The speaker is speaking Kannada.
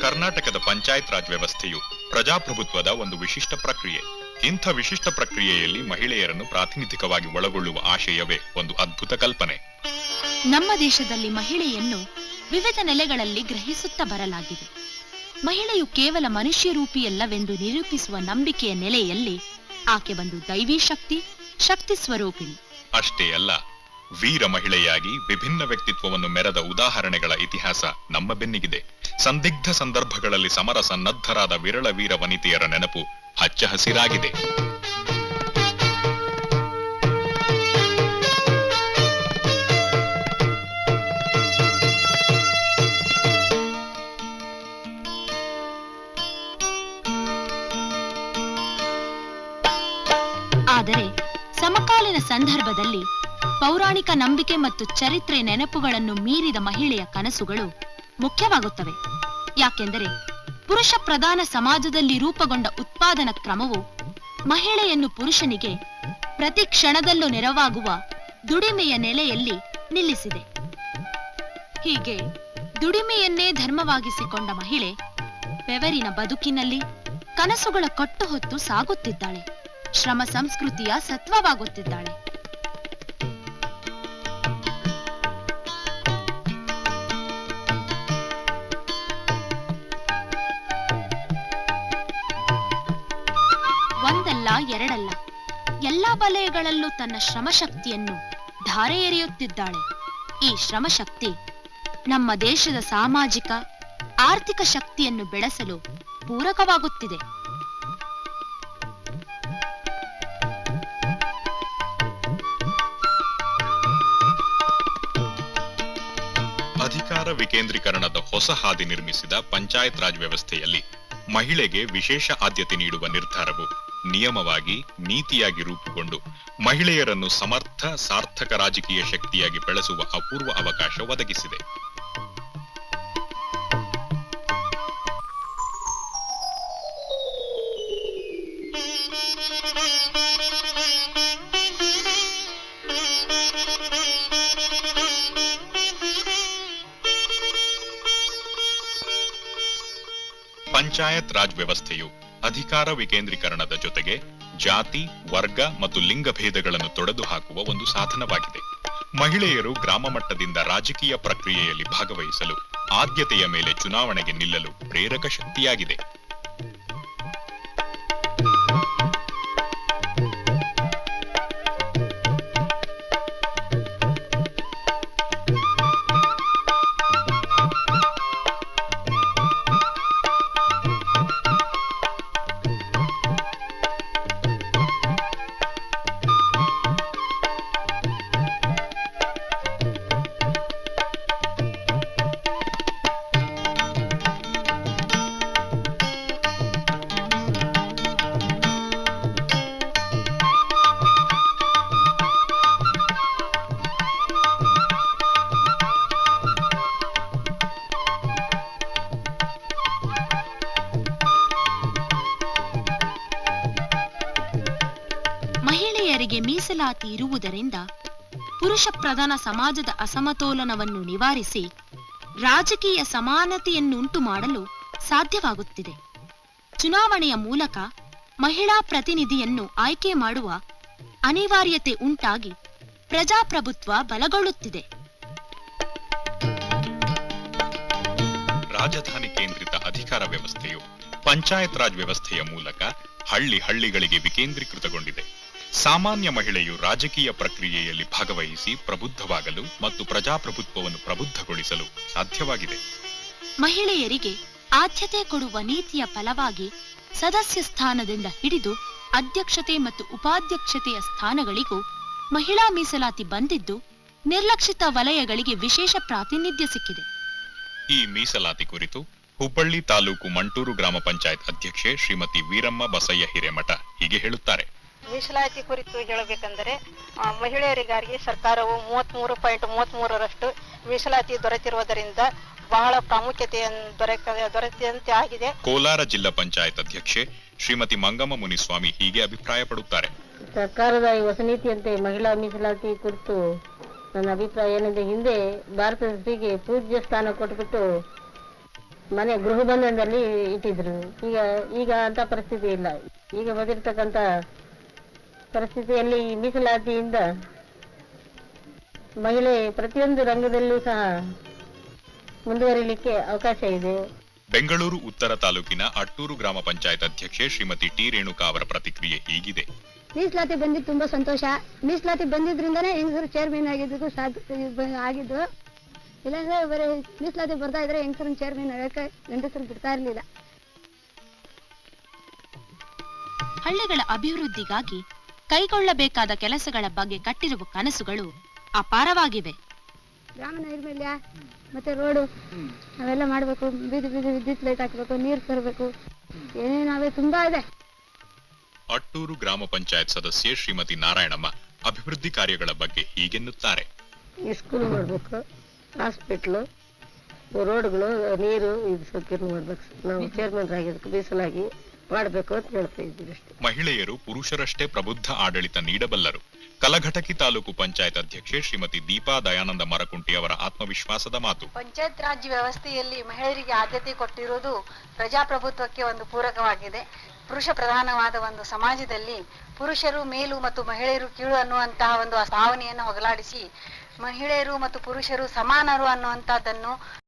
ಕರ್ನಾಟಕದ ಪಂಚಾಯತ್ ರಾಜ್ ವ್ಯವಸ್ಥೆಯು ಪ್ರಜಾಪ್ರಭುತ್ವದ ಒಂದು ವಿಶಿಷ್ಟ ಪ್ರಕ್ರಿಯೆ. ಇಂಥ ವಿಶಿಷ್ಟ ಪ್ರಕ್ರಿಯೆಯಲ್ಲಿ ಮಹಿಳೆಯರನ್ನು ಪ್ರಾತಿನಿಧಿಕವಾಗಿ ಒಳಗೊಳ್ಳುವ ಆಶಯವೇ ಒಂದು ಅದ್ಭುತ ಕಲ್ಪನೆ. ನಮ್ಮ ದೇಶದಲ್ಲಿ ಮಹಿಳೆಯನ್ನು ವಿವಿಧ ನೆಲೆಗಳಲ್ಲಿ ಗ್ರಹಿಸುತ್ತಾ ಬರಲಾಗಿದೆ. ಮಹಿಳೆಯು ಕೇವಲ ಮನುಷ್ಯ ರೂಪಿಯಲ್ಲವೆಂದು ನಿರೂಪಿಸುವ ನಂಬಿಕೆಯ ನೆಲೆಯಲ್ಲಿ ಆಕೆ ಒಂದು ದೈವಿ ಶಕ್ತಿ ಶಕ್ತಿ ಸ್ವರೂಪಿಣಿ. ಅಷ್ಟೇ ಅಲ್ಲ ವೀರ ಮಹಿಳೆಯಾಗಿ ವಿಭಿನ್ನ ವ್ಯಕ್ತಿತ್ವವನ್ನು ಮೆರೆದ ಉದಾಹರಣೆಗಳ ಇತಿಹಾಸ ನಮ್ಮ ಬೆನ್ನಿಗಿದೆ. ಸಂದಿಗ್ಧ ಸಂದರ್ಭಗಳಲ್ಲಿ ಸಮರ ಸನ್ನದ್ಧರಾದ ವಿರಳ ವೀರ ವನಿತೆಯರ ನೆನಪು ಹಚ್ಚ ಹಸಿರಾಗಿದೆ. ಆದರೆ ಸಮಕಾಲೀನ ಸಂದರ್ಭದಲ್ಲಿ ಪೌರಾಣಿಕ ನಂಬಿಕೆ ಮತ್ತು ಚರಿತ್ರೆ ನೆನಪುಗಳನ್ನು ಮೀರಿದ ಮಹಿಳೆಯ ಕನಸುಗಳು ಮುಖ್ಯವಾಗುತ್ತವೆ. ಯಾಕೆಂದರೆ ಪುರುಷ ಪ್ರಧಾನ ಸಮಾಜದಲ್ಲಿ ರೂಪುಗೊಂಡ ಉತ್ಪಾದನಾ ಕ್ರಮವು ಮಹಿಳೆಯನ್ನು ಪುರುಷನಿಗೆ ಪ್ರತಿ ಕ್ಷಣದಲ್ಲೂ ನೆರವಾಗುವ ದುಡಿಮೆಯ ನೆಲೆಯಲ್ಲಿ ನಿಲ್ಲಿಸಿದೆ. ಹೀಗೆ ದುಡಿಮೆಯನ್ನೇ ಧರ್ಮವಾಗಿಸಿಕೊಂಡ ಮಹಿಳೆ ಬೆವರಿನ ಬದುಕಿನಲ್ಲಿ ಕನಸುಗಳ ಕಟ್ಟು ಹೊತ್ತು ಸಾಗುತ್ತಿದ್ದಾಳೆ. ಶ್ರಮ ಸಂಸ್ಕೃತಿಯ ಸತ್ವವಾಗುತ್ತಿದ್ದಾಳೆ. ಎಲ್ಲಾ ವಲಯಗಳಲ್ಲೂ ತನ್ನ ಶ್ರಮಶಕ್ತಿಯನ್ನು ಧಾರೆ ಎರೆಯುತ್ತಿದ್ದಾಳೆ. ಈ ಶ್ರಮಶಕ್ತಿ ನಮ್ಮ ದೇಶದ ಸಾಮಾಜಿಕ, ಆರ್ಥಿಕ ಶಕ್ತಿಯನ್ನು ಬೆಳೆಸಲು ಪೂರಕವಾಗುತ್ತಿದೆ. ಅಧಿಕಾರ ವಿಕೇಂದ್ರೀಕರಣದ ಹೊಸ ಹಾದಿ ನಿರ್ಮಿಸಿದ ಪಂಚಾಯತ್ ರಾಜ್ ವ್ಯವಸ್ಥೆಯಲ್ಲಿ ಮಹಿಳೆಗೆ ವಿಶೇಷ ಆದ್ಯತೆ ನೀಡುವ ನಿರ್ಧಾರವು ನಿಯಮವಾಗಿ ನೀತಿಯಾಗಿ ರೂಪುಗೊಂಡು ಮಹಿಳೆಯರನ್ನು ಸಮರ್ಥ ಸಾರ್ಥಕ ರಾಜಕೀಯ ಶಕ್ತಿಯಾಗಿ ಬೆಳೆಸುವ ಅಪೂರ್ವ ಅವಕಾಶ ಒದಗಿಸಿದೆ. ಪಂಚಾಯತ್ ರಾಜ್ ವ್ಯವಸ್ಥೆಯು ಅಧಿಕಾರ ವಿಕೇಂದ್ರೀಕರಣದ ಜೊತೆಗೆ ಜಾತಿ, ವರ್ಗ ಮತ್ತು ಲಿಂಗ ಭೇದಗಳನ್ನು ತೊಡೆದು ಹಾಕುವ ಒಂದು ಸಾಧನವಾಗಿದೆ. ಮಹಿಳೆಯರು ಗ್ರಾಮ ಮಟ್ಟದಿಂದ ರಾಜಕೀಯ ಪ್ರಕ್ರಿಯೆಯಲ್ಲಿ ಭಾಗವಹಿಸಲು ಆದ್ಯತೆಯ ಮೇಲೆ ಚುನಾವಣೆಗೆ ನಿಲ್ಲಲು ಪ್ರೇರಕ ಶಕ್ತಿಯಾಗಿದೆ. ಮಹಿಳೆಯರಿಗೆ ಮೀಸಲಾತಿ ಇರುವುದರಿಂದ ಪುರುಷ ಪ್ರಧಾನ ಸಮಾಜದ ಅಸಮತೋಲನವನ್ನು ನಿವಾರಿಸಿ ರಾಜಕೀಯ ಸಮಾನತೆಯನ್ನುಂಟು ಮಾಡಲು ಸಾಧ್ಯವಾಗುತ್ತಿದೆ. ಚುನಾವಣೆಯ ಮೂಲಕ ಮಹಿಳಾ ಪ್ರತಿನಿಧಿಯನ್ನು ಆಯ್ಕೆ ಮಾಡುವ ಅನಿವಾರ್ಯತೆ ಉಂಟಾಗಿ ಪ್ರಜಾಪ್ರಭುತ್ವ ಬಲಗೊಳ್ಳುತ್ತಿದೆ. ರಾಜಧಾನಿ ಕೇಂದ್ರಿತ ಅಧಿಕಾರ ವ್ಯವಸ್ಥೆಯು ಪಂಚಾಯತ್ ರಾಜ್ ವ್ಯವಸ್ಥೆಯ ಮೂಲಕ ಹಳ್ಳಿ ಹಳ್ಳಿಗಳಿಗೆ ವಿಕೇಂದ್ರೀಕೃತಗೊಂಡಿದೆ. ಸಾಮಾನ್ಯ ಮಹಿಳೆಯು ರಾಜಕೀಯ ಪ್ರಕ್ರಿಯೆಯಲ್ಲಿ ಭಾಗವಹಿಸಿ ಪ್ರಬುದ್ಧವಾಗಲು ಮತ್ತು ಪ್ರಜಾಪ್ರಭುತ್ವವನ್ನು ಪ್ರಬುದ್ಧಗೊಳಿಸಲು ಸಾಧ್ಯವಾಗಿದೆ. ಮಹಿಳೆಯರಿಗೆ ಆದ್ಯತೆ ಕೊಡುವ ನೀತಿಯ ಫಲವಾಗಿ ಸದಸ್ಯ ಸ್ಥಾನದಿಂದ ಹಿಡಿದು ಅಧ್ಯಕ್ಷತೆ ಮತ್ತು ಉಪಾಧ್ಯಕ್ಷತೆಯ ಸ್ಥಾನಗಳಿಗೂ ಮಹಿಳಾ ಮೀಸಲಾತಿ ಬಂದಿದ್ದು ನಿರ್ಲಕ್ಷಿತ ವಲಯಗಳಿಗೆ ವಿಶೇಷ ಪ್ರಾತಿನಿಧ್ಯ ಸಿಕ್ಕಿದೆ. ಈ ಮೀಸಲಾತಿ ಕುರಿತು ಹುಬ್ಬಳ್ಳಿ ತಾಲೂಕು ಮಂಟೂರು ಗ್ರಾಮ ಪಂಚಾಯತ್ ಅಧ್ಯಕ್ಷೆ ಶ್ರೀಮತಿ ವೀರಮ್ಮ ಬಸಯ್ಯ ಹಿರೇಮಠ ಹೀಗೆ ಹೇಳುತ್ತಾರೆ. ಮೀಸಲಾತಿ ಕುರಿತು ಹೇಳಬೇಕೆಂದರೆ ಆ, ಮಹಿಳೆಯರಿಗಾಗಿ ಸರ್ಕಾರವು ಮೂವತ್ಮೂರು ಪಾಯಿಂಟ್ ಮೂವತ್ಮೂರರಷ್ಟು ಮೀಸಲಾತಿ ದೊರೆತಿರುವುದರಿಂದ ಬಹಳ ಪ್ರಾಮುಖ್ಯತೆ ದೊರಕ ದೊರೆತಂತೆ ಆಗಿದೆ. ಕೋಲಾರ ಜಿಲ್ಲಾ ಪಂಚಾಯತ್ ಅಧ್ಯಕ್ಷೆ ಶ್ರೀಮತಿ ಮಂಗಮ್ಮ ಮುನಿಸ್ವಾಮಿ ಹೀಗೆ ಅಭಿಪ್ರಾಯಪಡುತ್ತಾರೆ. ಸರ್ಕಾರದ ಈ ಹೊಸ ನೀತಿಯಂತೆ ಮಹಿಳಾ ಮೀಸಲಾತಿ ಕುರಿತು ನನ್ನ ಅಭಿಪ್ರಾಯ ಏನಿದೆ ಹಿಂದೆ ಭಾರತದ ಸ್ತ್ರೀಗೆ ಪೂಜ್ಯ ಸ್ಥಾನ ಕೊಟ್ಬಿಟ್ಟು ಮನೆ ಗೃಹ ಬಂಧನದಲ್ಲಿ ಇಟ್ಟಿದ್ರು. ಈಗ ಈಗ ಅಂತ ಪರಿಸ್ಥಿತಿ ಇಲ್ಲ. ಈಗ ಬಂದಿರತಕ್ಕಂಥ ಪರಿಸ್ಥಿತಿಯಲ್ಲಿ ಈ ಮೀಸಲಾತಿಯಿಂದ ಮಹಿಳೆ ಪ್ರತಿಯೊಂದು ರಂಗದಲ್ಲೂ ಸಹ ಮುಂದುವರಿಲಿಕ್ಕೆ ಅವಕಾಶ ಇದೆ. ಬೆಂಗಳೂರು ಉತ್ತರ ತಾಲೂಕಿನ ಅಟ್ಟೂರು ಗ್ರಾಮ ಪಂಚಾಯತ್ ಅಧ್ಯಕ್ಷೆ ಶ್ರೀಮತಿ ಟಿ ರೇಣುಕಾ ಅವರ ಪ್ರತಿಕ್ರಿಯೆ ಹೀಗಿದೆ. ಮೀಸಲಾತಿ ಬಂದಿದ್ದು ತುಂಬಾ ಸಂತೋಷ. ಮೀಸಲಾತಿ ಬಂದಿದ್ರಿಂದನೇ ಹೆಂಗಸರು ಚೇರ್ಮನ್ ಆಗಿದ್ದು ಆಗಿದ್ದು ಇಲ್ಲಾಂದ್ರೆ ಬರೀ ಮೀಸಲಾತಿ ಬರ್ತಾ ಇದ್ರೆ ಹೆಂಗಸರು ಚೇರ್ಮನ್ ಆಗಕ್ಕೆ ಹೆಂಗಸರು ಬಿಡ್ತಾ ಇರಲಿಲ್ಲ. ಹಳ್ಳಿಗಳ ಅಭಿವೃದ್ಧಿಗಾಗಿ ಕೈಗೊಳ್ಳಬೇಕಾದ ಕೆಲಸಗಳ ಬಗ್ಗೆ ಕಟ್ಟಿರುವ ಕನಸುಗಳು ಅಪಾರವಾಗಿವೆ. ಗ್ರಾಮ ನೈರ್ಮಲ್ಯ ಮತ್ತೆ ರೋಡು? ಅವೆಲ್ಲ ಮಾಡಬೇಕು ಬೀದಿ ಬೀದಿ ವಿದ್ಯುತ್ ಲೈಟ್ ಹಾಕಬೇಕು ನೀರು ತರಬೇಕು. ಏನೇನಾವೆ ತುಂಬಾ ಇದೆ. ಅಟ್ಟೂರು ಗ್ರಾಮ ಪಂಚಾಯತ್ ಸದಸ್ಯೆ ಶ್ರೀಮತಿ ನಾರಾಯಣಮ್ಮ ಅಭಿವೃದ್ಧಿ ಕಾರ್ಯಗಳ ಬಗ್ಗೆ ಹೀಗೆನ್ನುತ್ತಾರೆ. ಈ ಸ್ಕೂಲ್ ಮಾಡಬೇಕು ಹಾಸ್ಪಿಟ್ಲು ರೋಡ್ಗಳು ನೀರು ಇದು ಸೌಕರ್ಯ ಮಾಡ್ಬೇಕು. ನಾವು ಚೇರ್ಮನ್ ಆಗಿದ್ದಕ್ಕೆ ಮೀಸಲಾಗಿ ಮಾಡಬೇಕು ಅಂತ ಹೇಳ್ತಾ ಇದ್ದೀವಿ ಅಷ್ಟೇ. ಮಹಿಳೆಯರು ಪುರುಷರಷ್ಟೇ ಪ್ರಬುದ್ಧ ಆಡಳಿತ ನೀಡಬಲ್ಲರು. ಕಲಘಟಕಿ ತಾಲೂಕು ಪಂಚಾಯತ್ ಅಧ್ಯಕ್ಷೆ ಶ್ರೀಮತಿ ದೀಪಾ ದಯಾನಂದ ಮರಕುಂಟಿ ಅವರ ಆತ್ಮವಿಶ್ವಾಸದ ಮಾತು. ಪಂಚಾಯತ್ ರಾಜ್ ವ್ಯವಸ್ಥೆಯಲ್ಲಿ ಮಹಿಳೆಯರಿಗೆ ಆದ್ಯತೆ ಕೊಟ್ಟಿರುವುದು ಪ್ರಜಾಪ್ರಭುತ್ವಕ್ಕೆ ಒಂದು ಪೂರಕವಾಗಿದೆ. ಪುರುಷ ಪ್ರಧಾನವಾದ ಒಂದು ಸಮಾಜದಲ್ಲಿ ಪುರುಷರು ಮೇಲು ಮತ್ತು ಮಹಿಳೆಯರು ಕೀಳು ಅನ್ನುವಂತಹ ಒಂದು ಭಾವನೆಯನ್ನು ಹೊಗಲಾಡಿಸಿ ಮಹಿಳೆಯರು ಮತ್ತು ಪುರುಷರು ಸಮಾನರು ಅನ್ನುವಂತಹದ್ದನ್ನು